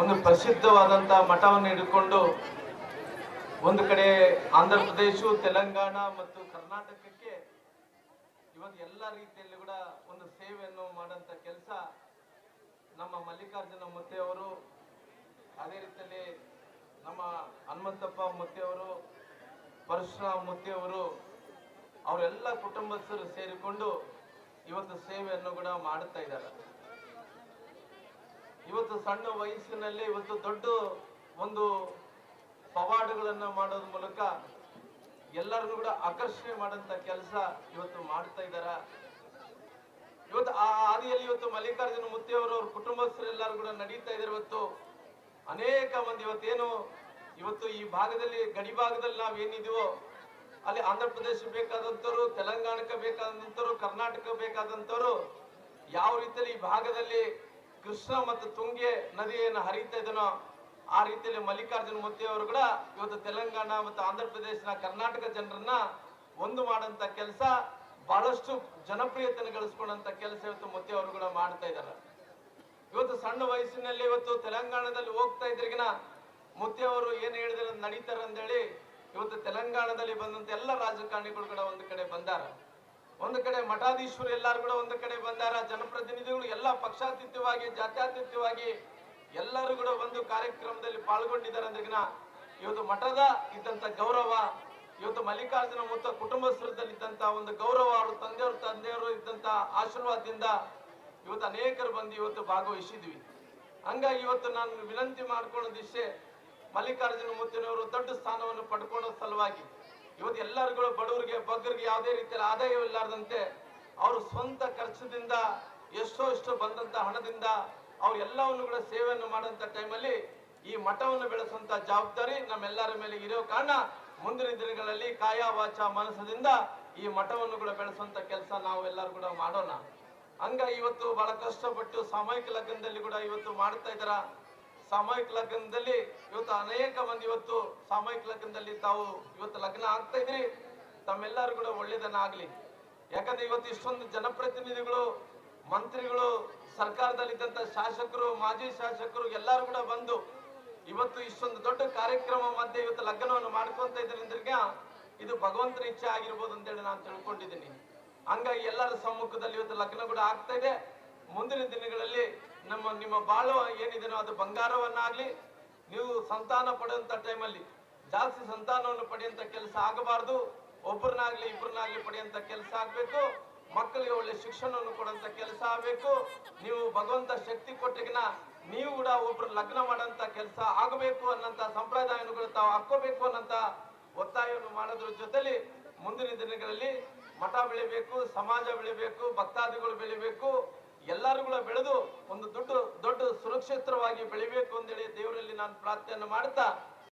ಒಂದು ಪ್ರಸಿದ್ಧವಾದಂತ ಮಠವನ್ನು ಹಿಡ್ಕೊಂಡು ಒಂದು ಕಡೆ ಆಂಧ್ರ ಪ್ರದೇಶ, ತೆಲಂಗಾಣ ಮತ್ತು ಕರ್ನಾಟಕಕ್ಕೆ ಇವತ್ತು ಎಲ್ಲ ರೀತಿಯಲ್ಲಿ ಕೂಡ ಒಂದು ಸೇವೆಯನ್ನು ಮಾಡಂತ ಕೆಲಸ ನಮ್ಮ ಮಲ್ಲಿಕಾರ್ಜುನ ಮುತ್ತೆಯವರು ಅದೇ ರೀತಿಯಲ್ಲಿ ನಮ್ಮ ಹನುಮಂತಪ್ಪ ಮುತ್ತೆಯವರು ಪರಶುರಾಮ್ ಮುತ್ತೆಯವರು ಅವರೆಲ್ಲ ಕುಟುಂಬಸ್ಥರು ಸೇರಿಕೊಂಡು ಇವತ್ತು ಸೇವೆಯನ್ನು ಕೂಡ ಮಾಡುತ್ತಾ ಇದ್ದಾರೆ. ಇವತ್ತು ಸಣ್ಣ ವಯಸ್ಸಿನಲ್ಲಿ ಇವತ್ತು ದೊಡ್ಡ ಒಂದು ಪವಾಡಗಳನ್ನ ಮಾಡೋದ್ರ ಮೂಲಕ ಎಲ್ಲರನ್ನು ಕೂಡ ಆಕರ್ಷಣೆ ಮಾಡಂತ ಕೆಲಸ ಇವತ್ತು ಮಾಡ್ತಾ ಇದ್ದಾರ ಇವತ್ತು ಆ ಹಾದಿಯಲ್ಲಿ ಇವತ್ತು ಮಲ್ಲಿಕಾರ್ಜುನ ಮುತ್ತಿಯವರು ಅವ್ರ ಕುಟುಂಬಸ್ಥರೆಲ್ಲರೂ ಕೂಡ ನಡೀತಾ ಇದ್ದಾರೆ ಇವತ್ತು. ಅನೇಕ ಮಂದಿ ಇವತ್ತೇನು, ಇವತ್ತು ಈ ಭಾಗದಲ್ಲಿ, ಗಡಿ ಭಾಗದಲ್ಲಿ ನಾವೇನಿದೀವೋ, ಅಲ್ಲಿ ಆಂಧ್ರ ಪ್ರದೇಶ ಬೇಕಾದಂತವ್ರು, ತೆಲಂಗಾಣಕ್ಕೆ ಬೇಕಾದಂತವ್ರು, ಕರ್ನಾಟಕ ಬೇಕಾದಂತವ್ರು, ಯಾವ ರೀತಿಯಲ್ಲಿ ಈ ಭಾಗದಲ್ಲಿ ಕೃಷ್ಣ ಮತ್ತು ತುಂಗೆ ನದಿಯನ್ನು ಹರಿತಾ ಇದನೋ ಆ ರೀತಿಯಲ್ಲಿ ಮಲ್ಲಿಕಾರ್ಜುನ ಮೂರ್ತಿ ಅವರು ಕೂಡ ಇವತ್ತು ತೆಲಂಗಾಣ ಮತ್ತು ಆಂಧ್ರ ಪ್ರದೇಶನ ಕರ್ನಾಟಕ ಜನರನ್ನ ಒಂದು ಮಾಡಂತ ಕೆಲಸ, ಬಹಳಷ್ಟು ಜನಪ್ರಿಯತೆಯನ್ನು ಗಳಿಸ್ಕೊಂಡಂತ ಕೆಲಸ ಇವತ್ತು ಮೂರ್ತಿ ಅವರು ಕೂಡ ಮಾಡ್ತಾ ಇದ್ದಾರೆ. ಇವತ್ತು ಸಣ್ಣ ವಯಸ್ಸಿನಲ್ಲಿ ಇವತ್ತು ತೆಲಂಗಾಣದಲ್ಲಿ ಹೋಗ್ತಾ ಇದ್ರಿಗಿನ ಮೂರ್ತಿ ಅವರು ಏನ್ ಹೇಳಿದ್ರೆ ನಡೀತಾರೆ ಅಂತೇಳಿ ಇವತ್ತು ತೆಲಂಗಾಣದಲ್ಲಿ ಬಂದಂತ ಎಲ್ಲ ರಾಜಕಾರಣಿಗಳು ಕೂಡ ಒಂದು ಕಡೆ ಬಂದಾರ. ಒಂದು ಕಡೆ ಮಠಾಧೀಶರು ಎಲ್ಲರೂ ಕೂಡ ಒಂದು ಕಡೆ ಬಂದಾರ. ಜನಪ್ರತಿನಿಧಿಗಳು ಎಲ್ಲ ಪಕ್ಷಾತೀತವಾಗಿ, ಜಾತ್ಯತೀತವಾಗಿ ಎಲ್ಲರೂ ಕೂಡ ಒಂದು ಕಾರ್ಯಕ್ರಮದಲ್ಲಿ ಪಾಲ್ಗೊಂಡಿದ್ದಾರೆ ಅಂದ್ರೆ ಇವತ್ತು ಮಠದ ಇದ್ದಂತ ಗೌರವ, ಇವತ್ತು ಮಲ್ಲಿಕಾರ್ಜುನ ಮುತ್ತ ಕುಟುಂಬಸ್ಥರದಲ್ಲಿ ಇದ್ದಂತ ಒಂದು ಗೌರವ, ಅವರು ತಂದೆಯವರು ತಂದೆಯವರು ಇದ್ದಂತ ಆಶೀರ್ವಾದದಿಂದ ಇವತ್ತು ಅನೇಕರು ಬಂದು ಇವತ್ತು ಭಾಗವಹಿಸಿದ್ವಿ. ಹಂಗಾಗಿ ಇವತ್ತು ನಾನು ವಿನಂತಿ ಮಾಡ್ಕೊಳ್ಳೋದಿಷ್ಟೇ ಮಲ್ಲಿಕಾರ್ಜುನ ಮುತ್ತಿನವರು ದೊಡ್ಡ ಸ್ಥಾನವನ್ನು ಪಡ್ಕೊಳ್ಳೋ ಸಲುವಾಗಿ ಇವತ್ತು ಎಲ್ಲರಿಗೂ ಬಡವರಿಗೆ, ಬಗ್ಗರಿಗೆ ಯಾವುದೇ ರೀತಿಯಲ್ಲಿ ಆದಾಯವಿಲ್ಲಾರ್ದಂತೆ ಅವರು ಸ್ವಂತ ಖರ್ಚದಿಂದ ಎಷ್ಟೋ ಎಷ್ಟೋ ಬಂದಂತ ಹಣದಿಂದ ಅವ್ರು ಎಲ್ಲವನ್ನು ಕೂಡ ಸೇವೆಯನ್ನು ಮಾಡಂತ ಟೈಮಲ್ಲಿ ಈ ಮಠವನ್ನು ಬೆಳೆಸುವಂತ ಜವಾಬ್ದಾರಿ ನಮ್ಮೆಲ್ಲರ ಮೇಲೆ ಇರೋ ಕಾರಣ ಮುಂದಿನ ದಿನಗಳಲ್ಲಿ ಕಾಯ ವಾಚ ಮನಸ್ಸದಿಂದ ಈ ಮಠವನ್ನು ಕೂಡ ಬೆಳೆಸುವಂತ ಕೆಲಸ ನಾವು ಎಲ್ಲರೂ ಕೂಡ ಮಾಡೋಣ. ಹಂಗ ಇವತ್ತು ಬಹಳ ಕಷ್ಟಪಟ್ಟು ಸಾಮೂಹಿಕ ಲಗ್ನದಲ್ಲಿ ಕೂಡ ಇವತ್ತು ಮಾಡ್ತಾ ಇದ್ದಾರ? ಸಾಮೂಹಿಕ ಲಗ್ನದಲ್ಲಿ ಇವತ್ತು ಅನೇಕ ಮಂದಿ ಇವತ್ತು ಸಾಮೂಹಿಕ ಲಗ್ನದಲ್ಲಿ ತಾವು ಇವತ್ತು ಲಗ್ನ ಆಗ್ತಾ ಇದ್ರಿ ತಮ್ಮೆಲ್ಲರೂ ಕೂಡ ಒಳ್ಳೇದನ್ನ ಆಗ್ಲಿ ಯಾಕಂದ್ರೆ ಇವತ್ತು ಇಷ್ಟೊಂದು ಜನಪ್ರತಿನಿಧಿಗಳು, ಮಂತ್ರಿಗಳು, ಸರ್ಕಾರದಲ್ಲಿದ್ದಂತ ಶಾಸಕರು, ಮಾಜಿ ಶಾಸಕರು ಎಲ್ಲರೂ ಕೂಡ ಬಂದು ಇವತ್ತು ಇಷ್ಟೊಂದು ದೊಡ್ಡ ಕಾರ್ಯಕ್ರಮ ಮಧ್ಯೆ ಇವತ್ತು ಲಗ್ನವನ್ನು ಮಾಡ್ಕೊಂತ ಇದ್ರಿಂದ ಇದು ಭಗವಂತನ ಇಚ್ಛೆ ಆಗಿರ್ಬೋದು ಅಂತೇಳಿ ನಾನು ತಿಳ್ಕೊಂಡಿದ್ದೀನಿ. ಹಂಗಾಗಿ ಎಲ್ಲರ ಸಮ್ಮುಖದಲ್ಲಿ ಇವತ್ತು ಲಗ್ನ ಕೂಡ ಆಗ್ತಾ ಇದೆ. ಮುಂದಿನ ದಿನಗಳಲ್ಲಿ ನಮ್ಮ, ನಿಮ್ಮ ಬಾಳು ಏನಿದೆಯೋ ಅದು ಬಂಗಾರವನ್ನಾಗ್ಲಿ, ನೀವು ಸಂತಾನ ಪಡೆಯುವಂತ ಟೈಮಲ್ಲಿ, ಜಾಸ್ತಿ ಸಂತಾನವನ್ನು ಪಡೆಯುವಂತ ಕೆಲಸ ಆಗಬಾರ್ದು. ಒಬ್ಬರನ್ನಾಗ್ಲಿ ಇಬ್ಬರನ್ನಾಗ್ಲಿ ಪಡೆಯುವಂತ ಕೆಲಸ ಆಗಬೇಕು. ಮಕ್ಕಳಿಗೆ ಒಳ್ಳೆ ಶಿಕ್ಷಣವನ್ನು ಕೊಡುವಂತ ಕೆಲಸ ಆಗಬೇಕು. ನೀವು ಭಗವಂತ ಶಕ್ತಿ ಕೊಟ್ಟಿಗಿನ ನೀವು ಕೂಡ ಒಬ್ರು ಲಗ್ನ ಮಾಡುವಂಥ ಕೆಲಸ ಆಗಬೇಕು ಅನ್ನಂತ ಕೂಡ ತಾವು ಹಾಕೋಬೇಕು ಅನ್ನಂತ ಒತ್ತಾಯವನ್ನು ಮಾಡೋದ್ರ ಜೊತೆಲಿ ಮುಂದಿನ ದಿನಗಳಲ್ಲಿ ಮಠ ಬೆಳಿಬೇಕು, ಸಮಾಜ ಬೆಳಿಬೇಕು, ಭಕ್ತಾದಿಗಳು ಬೆಳಿಬೇಕು. ಎಲ್ಲರೂ ಬೆಳೆದು ಒಂದು ದೊಡ್ಡ ದೊಡ್ಡ ಸುರಕ್ಷಿತವಾಗಿ ಬೆಳಿಬೇಕು ಅಂತೇಳಿ ದೇವರಲ್ಲಿ ನಾನು ಪ್ರಾರ್ಥನೆ ಮಾಡ್ತಾ